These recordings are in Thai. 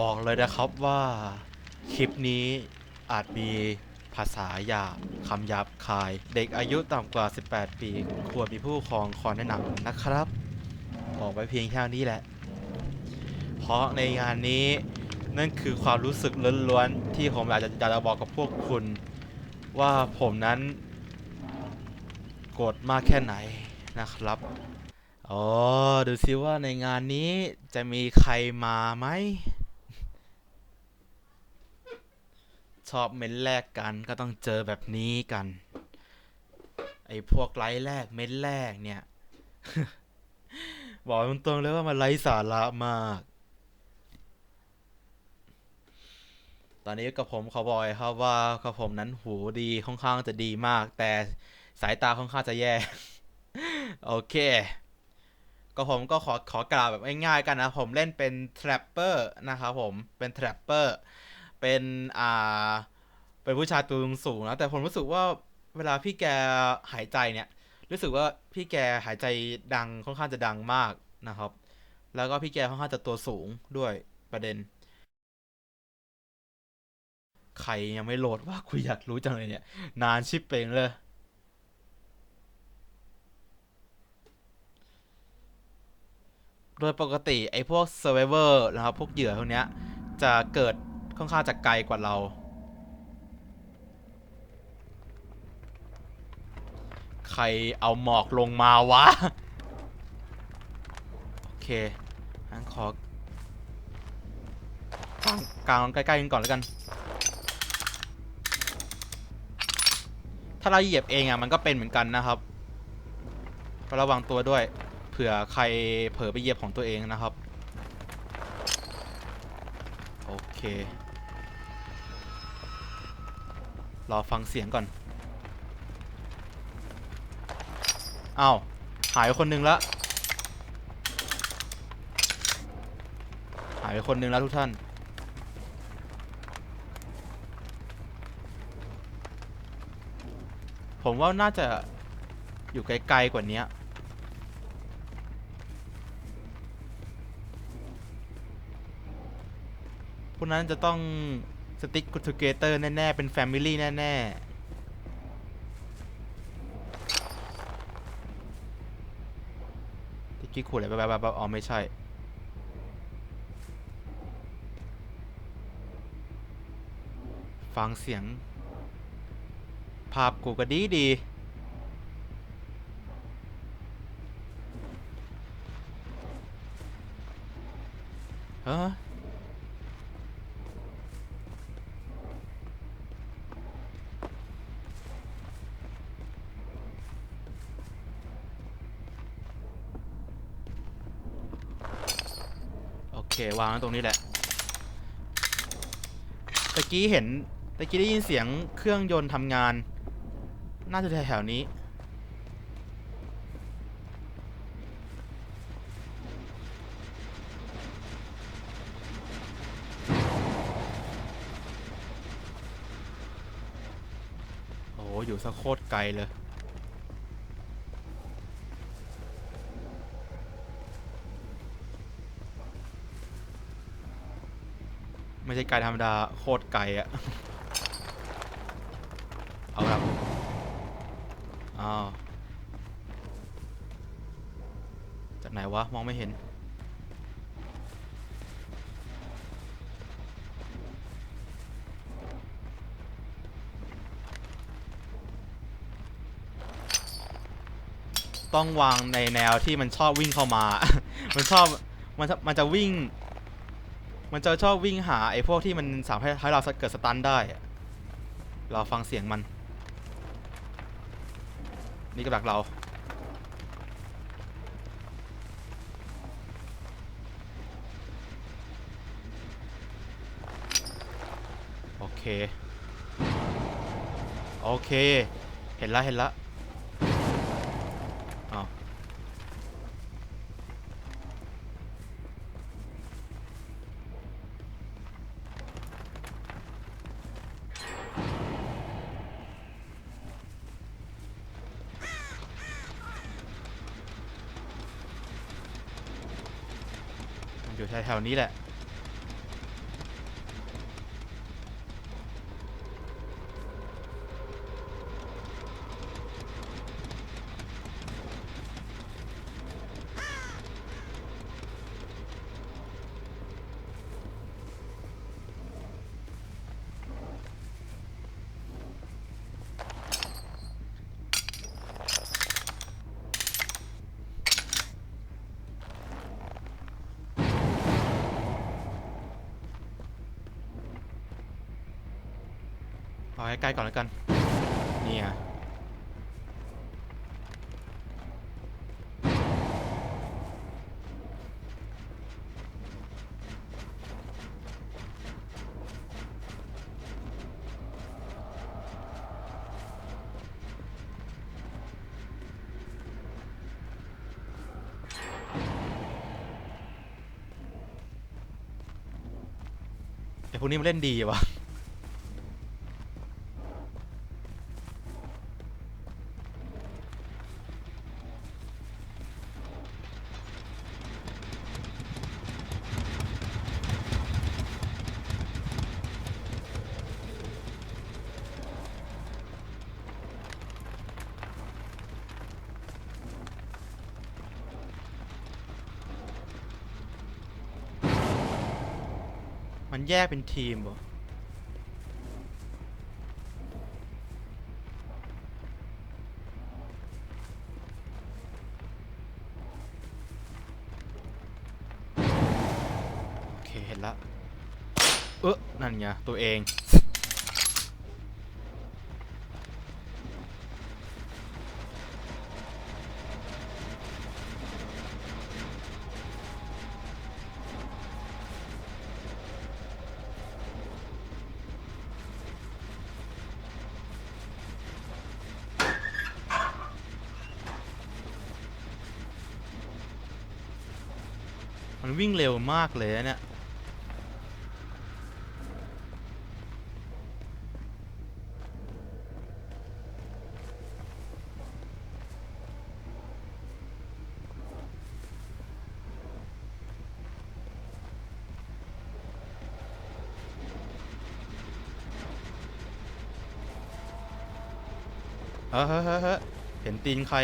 บอกเลยนะครับว่า คลิปนี้อาจมีภาษาหยาบคำหยาบคาย เด็กอายุต่ำกว่า 18 ปี ควรมีผู้ปกครองคอยแนะนำนะครับ บอกไว้เพียงแค่นี้แหละ เพราะในงานนี้นั่นคือความรู้สึกล้วนๆที่ผมอยากจะอยากจะบอกกับพวกคุณ ว่าผมนั้น กรธมากแค่ไหนนะครับอ๋อดูซิว่าในงานนี้จะมีใครมาไหมชอบเม้นแรกกันก็ต้องเจอแบบนี้กัน ไอ้พวกไลค์แรกเม้นแรกเนี่ย บอกตรงๆเลยว่ามันไร้สาระมาก ตอนนี้กับผมขอบอกเลยครับว่ากับผมนั้นหูดีค่อนข้างจะดีมาก แต่ สายตาค่อนข้างจะแย่ โอเค ก็ผมก็ขอขอกล่าวแบบง่ายๆกันนะ ผมเล่นเป็น trapper นะครับผม เป็น trapper เป็นอ่า เป็นผู้ชายตัวสูงนะ แต่ผมรู้สึกว่าเวลาพี่แกหายใจเนี่ย รู้สึกว่าพี่แกหายใจดังค่อนข้างจะดังมากนะครับ แล้วก็พี่แกค่อนข้างจะตัวสูงด้วยประเด็นใครยังไม่โหลดว่ากูอยากรู้จังเลยเนี่ย นานชิปเปงเลย โดยปกติไอ้พวก survivor นะครับพวกเหยื่อพวกเนี้ยจะเกิดค่อนข้างจะไกลกว่าเรา ใครเอาหมอกลงมาวะ โอเคงั้นขอกลางกลางใกล้ๆกันก่อนแล้วกัน ถ้าเราเหยียบเองอะมันก็เป็นเหมือนกันนะครับก็ระวังตัวด้วย เผื่อใครเผลอไปเหยียบของตัวเองนะครับ โอเค รอฟังเสียงก่อนอ้าวหายไปคนหนึงละหายไปคนหนึงแล้วทุกท่าน ผมว่าน่าจะอยู่ไกลๆกว่านี้ วกนั้นจะต้องสติ๊ก t ูเกเตอร์แน่ ๆ เป็นแฟมิลี่แน่ๆตะกี้ขูดอะไรแบบๆๆอ๋อไม่ใช่ฟังเสียง ภาพกูก็ดีดีเฮ้อ เควางไว้ตรงนี้แหละตะกี้เห็นตะกี้ได้ยินเสียงเครื่องยนต์ทำงาน น่าจะแถวๆนี้ โอ้โหอยู่สักโคตรไกลเลย ไม่ใช่ไกลธรรมดาโคตรไกลอะเอาครับอ้าวจากไหนวะ มองไม่เห็น ต้องวางในแนวที่มันชอบวิ่งเข้ามา มันชอบ มันมันจะวิ่ง มันจะชอบวิ่งหาไอ้พวกที่มันสามารถให้เราเกิดสตันได้ เราฟังเสียงมัน นี่ก็ดักเรา โอเค โอเค เห็นละเห็นละอ้าว แถวนี้แหละ เอาให้ใกล้ก่อนแล้วกัน นี่ไงไอพวกนี้มันเล่นดีวะ แยกเป็นทีมเหรอโอเค เห็นละ เออนั่นไงตัวเอง มันวิ่งเร็วมากเลยเนี่ยเฮ้ยเฮ้ยเฮ้ยเฮ้ยเห็นตีนใคร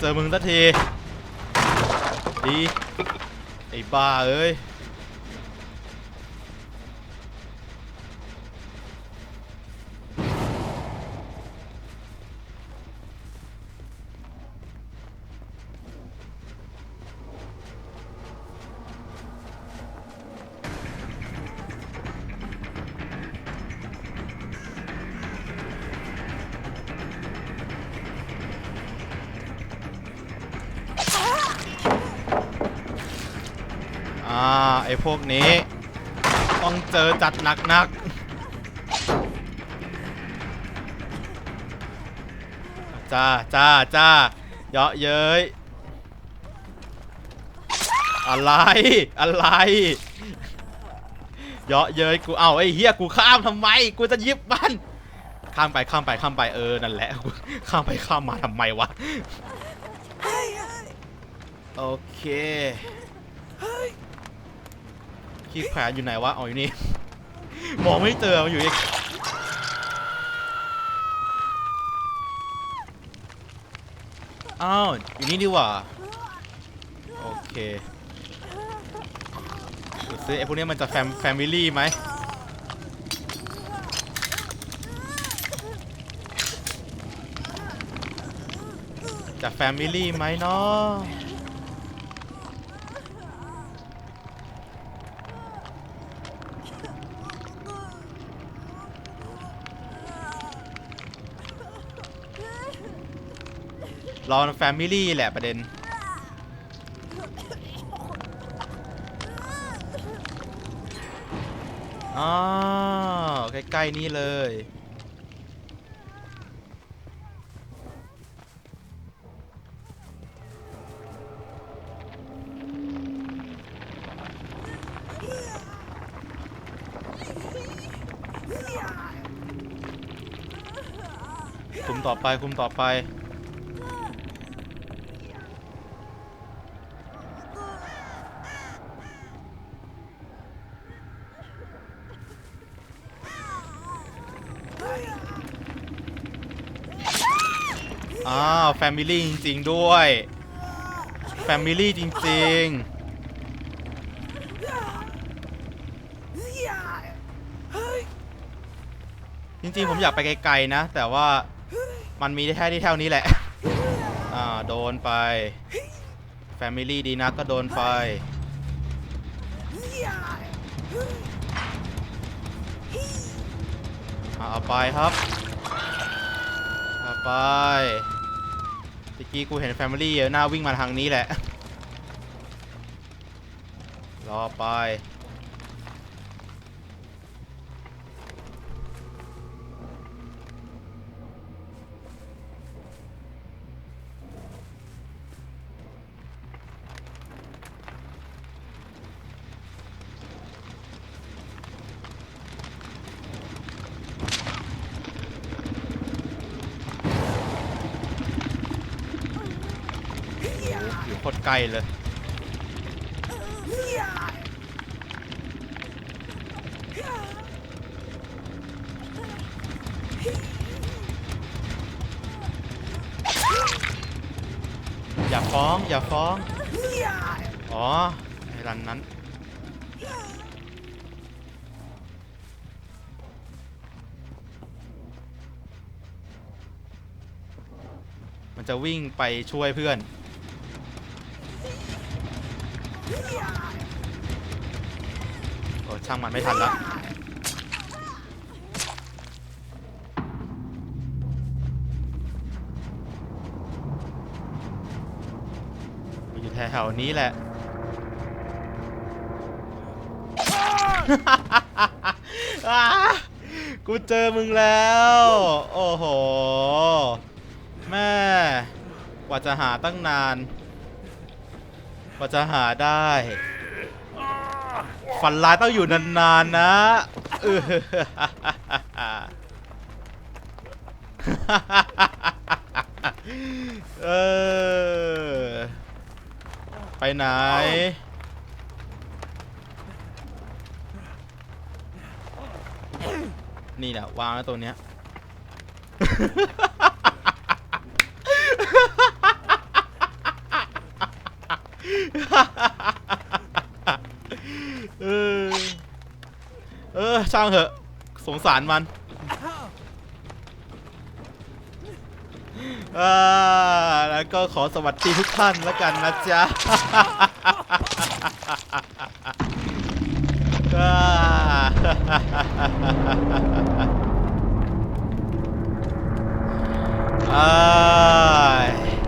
เจอมึงสักที ดี ไอ้บ้าเอ้ย ไอพวกนี้ ต้องเจอจัดหนักนักๆจ้าจ้าจ้าเยาะเย้ยอะไร อะไร เยาะเย้ยกู เอาไอ้เฮียกูข้ามทำไม กูจะยิบมัน ข้ามไปข้ามไปข้ามไปเออ นั่นแหละกูข้ามไปข้ามมาทำไมวะ โอเค ขี้แขวนอยู่ไหนวะ อ๋ออยู่นี่ มองไม่เจอมันอยู่อีกอ้าว อยู่นี่ดีกว่า โอเคดูซิไอพวกนี้มันจะแฟมแฟมิลี่ไหมจะแฟมิลี่ไหมเนาะ รอนแฟมิลี่แหละประเด็น อ๋อ ใกล้ ๆ นี่เลย คุมต่อไปคุมต่อไป อ้าวแฟมิลี่จริง ๆ ด้วยแฟมิลี่จริง ๆจริงๆ ผมอยากไปไกลๆนะ แต่ว่ามันมีแค่ที่เท่านี้แหละ อ่า โดนไป แฟมิลี่ดีนะก็โดนไป เอาเอาไปครับ ไปตะกี้กูเห็นแฟมิลี่หน้าวิ่งมาทางนี้แหละ รอไป คตรไกลเลย อย่าฟ้อง อย่าฟ้อง อ๋อไอ้รันนั้นมันจะวิ่งไปช่วยเพื่อน โอ้ช่างมันไม่ทันละมันอยู่แถวๆนี้แหละ กูเจอมึงแล้ว โอ้โห แม่ กว่าจะหาตั้งนาน กว่าจะหาได้ ฝันร้ายต้องอยู่นานๆนะเออเออไปไหน นี่แหละวางไว้ตัวเนี้ย เออ เออ ช่างเหอะ สงสารมันอ่าแล้วก็ขอสวัสดีทุกท่านแล้วกันนะจ๊ะอ่าอ้า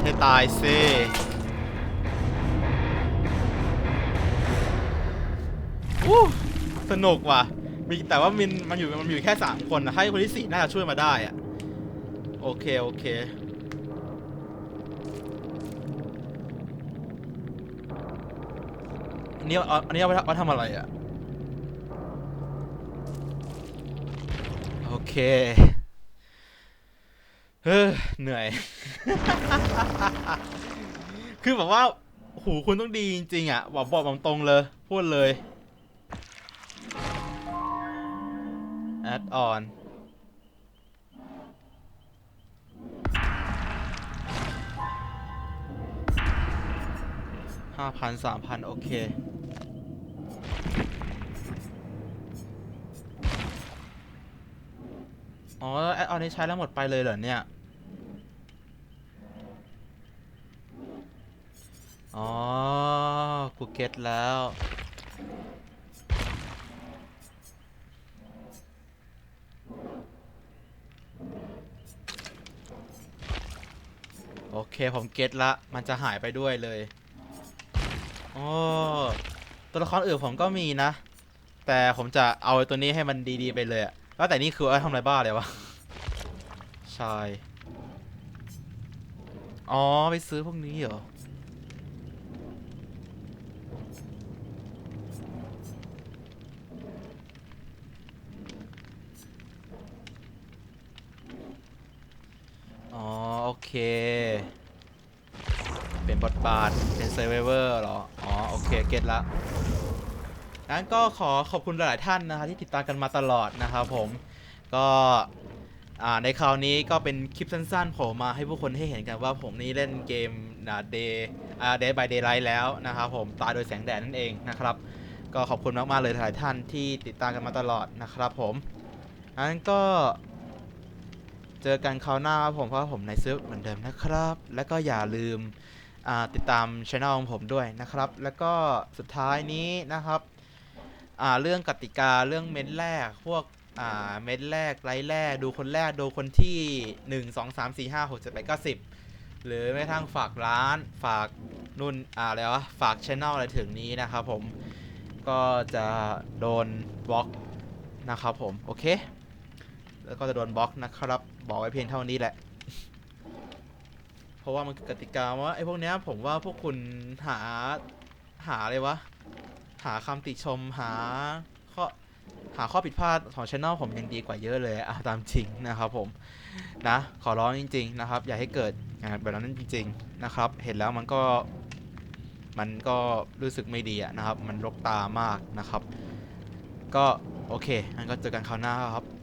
ให้ตายสิ อู้สนุกว่ะ มีแต่ว่ามันมันอยู่มันอยู่แค่สามคนนะให้คนที่สี่น่าจะช่วยมาได้อะโอเค โอเค อันนี้เอาอันนี้เอาไว้เอาไว้ทำอะไรอะโอเค เฮ้อเหนื่อย คือแบบว่า หูคุณต้องดีจริงๆอะ บอกบอกตรงๆเลย พูดเลย add on ห้าพันสามพันโอเค อ๋อแอดออนนี้ใช้แล้วหมดไปเลยเหรอเนี่ย อ๋อ กูเก็ตแล้ว อเคผมเก็ตละ มันจะหายไปด้วยเลยโอ้ตัวละครอื่นผมก็มีนะ แต่ผมจะเอาตัวนี้ให้มันดีๆไปเลยอะแล้วแต่นี่คือเอาทำอะไรบ้าเลยวะใช่ อ๋อ ไปซื้อพวกนี้เหรอ โเค เป็นบทบาท เป็นเซ r ร์ i เวอร์เหรอ อ๋อ โอเค เก็ตละงั้นก็ขอขอบคุณหลาย ๆ ท่านนะครับที่ติดตามกันมาตลอดนะครับผม ก็ในคราวนี้ก็เป็นคลิปสั้นๆผมมาให้ผู้คนให้เห็นกันว่าผมนี่เล่นเกมนะเดย์อ่า Day by Daylight แล้วนะครับผมตายโดยแสงแดดนั่นเองนะครับ ก็ขอบคุณมากๆเลยหลายท่านที่ติดตามกันมาตลอดนะครับผมงั้นก็ เจอกันคราวหน้าครับผมเพราะว่าผมในซื้อเหมือนเดิมนะครับ แล้วก็อย่าลืมติดตามช anel ของผมด้วยนะครับ แล้วก็สุดท้ายนี้นะครับเรื่องกติกาเรื่องเม้นแรกพวกเม้นแรกไลค์แรก ดูคนแรก ดูคนที่ 1 2 3 4 5 6 7 8 9 10 หรือแม้กระทั่งฝากร้านฝากนุ่นอ่าอะไรวะ ฝากช anel อะไรถึงนี้นะครับผมก็จะโดนบล็อกนะครับผม โอเค แล้วก็จะโดนบล็อกนะครับ บอกไว้เพียงเท่านี้แหละ เพราะว่ามันกติกาว่าไอ้พวกเนี้ยผมว่าพวกคุณหาหาอะไรวะ หาคำติชมหาข้อหาข้อผิดพลาดของช anel ผมยังดีกว่าเยอะเลยเอาตามจริงนะครับผมนะขอร้องจริง ๆ นะครับ อย่าให้เกิดงานแบบนั้นจริง ๆ นะครับ เห็นแล้วมันก็มันก็รู้สึกไม่ดีนะครับ มันรกตามากนะครับ ก็โอเคงั้นก็เจอกันคราวหน้าครับ